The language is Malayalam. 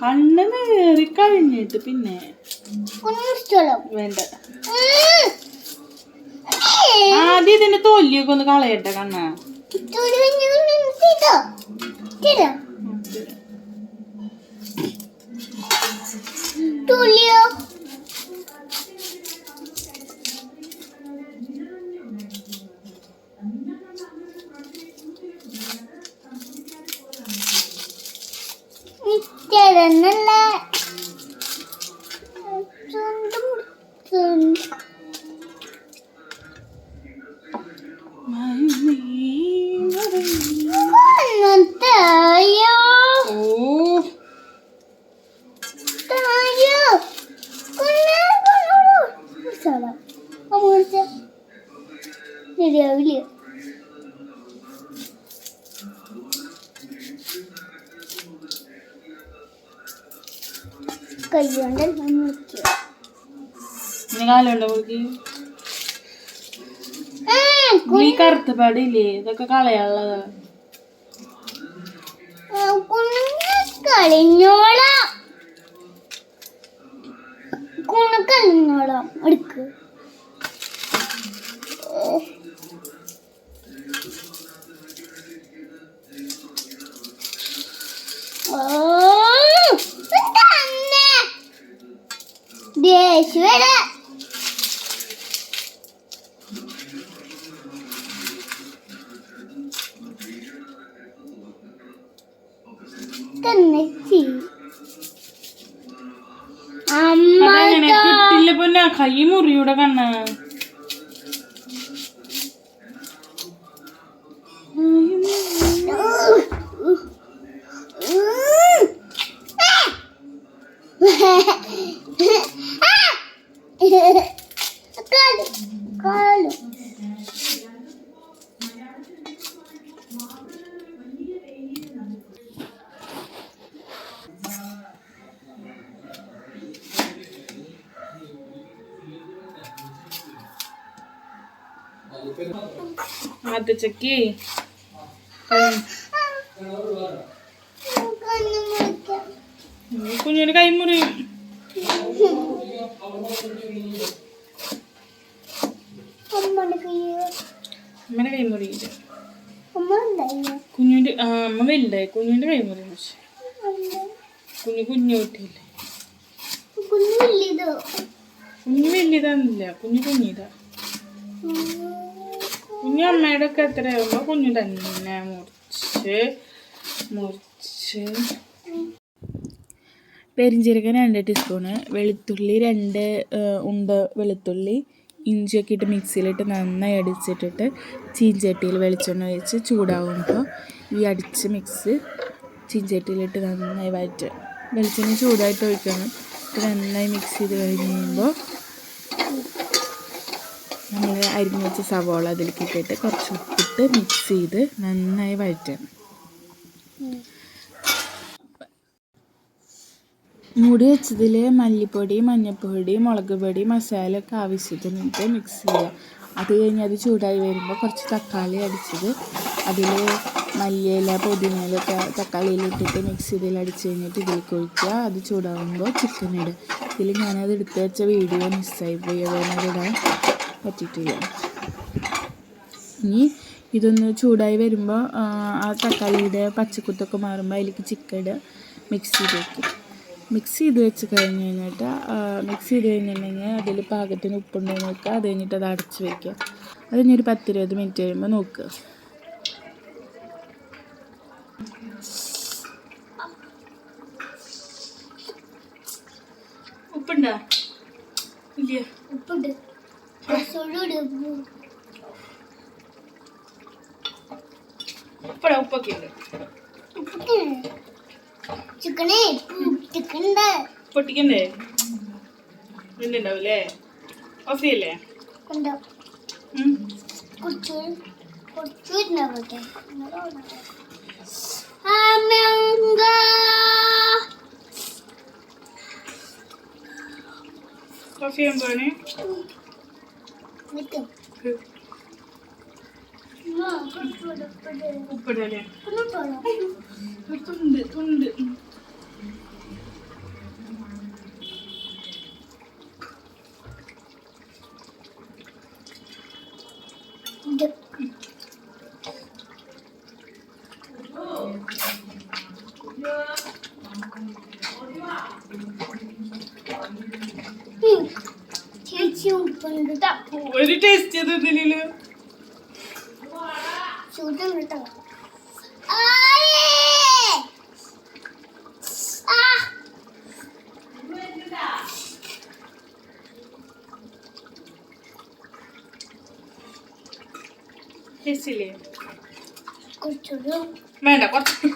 കണ്ണ് നേറി കഴിഞ്ഞിട്ട് പിന്നെ വേണ്ട. ആദ്യം ഇതിന്റെ തൊല്ലിയൊക്കെ ഒന്ന് കളയട്ടെ കണ്ണ. തുള്ളിയോ കൈ കൊണ്ട് മുറിക്കുക കാലുണ്ടോ കുളിക്ക് ഈ കറുത്ത പാടില്ലേ ഇതൊക്കെ കളയാനുള്ളതാ. കളിഞ്ഞോളാം. കുണ കളിഞ്ഞോളാം. അതെങ്ങനെ കിട്ടില്ല പിന്നെ കൈ മുറിയൂടെ കണ്ണ. കാൽ കണ്ണു മുറിക്കാം. കുഞ്ഞിന് കൈ മുറിയും അമ്മയുടെ കൈ മുറിയില്ല കുഞ്ഞിന്റെ ആ അമ്മ വലുതായി. കുഞ്ഞിന്റെ കൈ മുറി അമ്മ. കുഞ്ഞു കുഞ്ഞു കുട്ടിയില്ലേ കുഞ്ഞു വലിയതാന്നില്ല കുഞ്ഞു കുഞ്ഞിതാ. കുഞ്ഞു അമ്മയുടെ ഒക്കെ എത്രയാകുമ്പോ കുഞ്ഞു തന്നെ മുറിച്ച് മുറിച്ച്. പെരിഞ്ചീരകം രണ്ട് ടീസ്പൂണ് വെളുത്തുള്ളി രണ്ട് ഉണ്ട് വെളുത്തുള്ളി ഇഞ്ചിയൊക്കെ ഇട്ട് മിക്സിയിലിട്ട് നന്നായി അടിച്ചിട്ടിട്ട് ചീഞ്ചട്ടിയിൽ വെളിച്ചെണ്ണ ഒഴിച്ച് ചൂടാകുമ്പോൾ ഈ അടിച്ച് മിക്സ് ചീഞ്ചട്ടിയിലിട്ട് നന്നായി വഴറ്റുക വെളിച്ചെണ്ണ ചൂടായിട്ട് ഒഴിക്കണം. നന്നായി മിക്സ് ചെയ്ത് കഴിയുമ്പോൾ നമ്മൾ അരിഞ്ഞ് വെച്ച സവോള അതിലേക്ക് ഇട്ടിട്ട് കുറച്ച് ഉപ്പിട്ട് മിക്സ് ചെയ്ത് നന്നായി വഴറ്റണം. മൂടി വെച്ചതിൽ മല്ലിപ്പൊടി മഞ്ഞൾപ്പൊടി മുളക് പൊടി മസാല ഒക്കെ ആവശ്യത്തിനിട്ട് മിക്സ് ചെയ്യുക. അത് കഴിഞ്ഞ് അത് ചൂടായി വരുമ്പോൾ കുറച്ച് തക്കാളി അടിച്ചത് അതിൽ മല്ലിയില പുതിനയിലൊക്കെ തക്കാളിയിൽ ഇട്ടിട്ട് മിക്സ് ചെയ്തിൽ അടിച്ച് കഴിഞ്ഞിട്ട് ഇതിലേക്ക് ഒഴിക്കുക. അത് ചൂടാകുമ്പോൾ ചിക്കൻ ഇടുക. ഇതിൽ ഞാനത് എടുത്ത് വെച്ച വീഡിയോ മിസ്സായി പോയി. അതുകൊണ്ട് ഇടാൻ പറ്റിയിട്ടില്ല. ഇനി ഇതൊന്ന് ചൂടായി വരുമ്പോൾ ആ തക്കാളിയുടെ പച്ചക്കുത്തൊക്കെ മാറുമ്പോൾ അതിലേക്ക് ചിക്കൻ മിക്സ് ചെയ്ത് വെക്കുക. മിക്സ് ചെയ്ത് വെച്ച് കഴിഞ്ഞ് കഴിഞ്ഞിട്ട് മിക്സ് ചെയ്ത് കഴിഞ്ഞിട്ടുണ്ടെങ്കിൽ അതിൽ പാകത്തിന് ഉപ്പുണ്ടോ എന്ന് നോക്കുക. അത് കഴിഞ്ഞിട്ട് അത് അടച്ച് വെക്കുക. അത് കഴിഞ്ഞ് ഒരു പത്തിരുപത് മിനിറ്റ് കഴിയുമ്പോൾ നോക്കുക. ഉപ്പുണ്ടോ? ഇല്ല ഉപ്പുണ്ട്. ഉപ്പടാ ഉപ്പൊക്കെ ഉണ്ട്. ചിക്കനെ ചിക്കനുണ്ട് പൊട്ടിക്കണ്ടേ? ഉണ്ടാവില്ലേ ഓഫ് ചെയ്യല്ലേ ഓഫ് ചെയ്യാൻ നിൽക്കും ഉപ്പിടല്ലേ തുണ്ട് തുണ്ട്. ചേച്ചി ഉപ്പുണ്ട് ഒരു ടേസ്റ്റ് ചെയ്തില്ലല്ലോ കേട്ടോ! ആ! ടേസ്റ്റ് ഇല്ലേ കുറച്ചുകൂടി വേണ്ട കുറച്ച്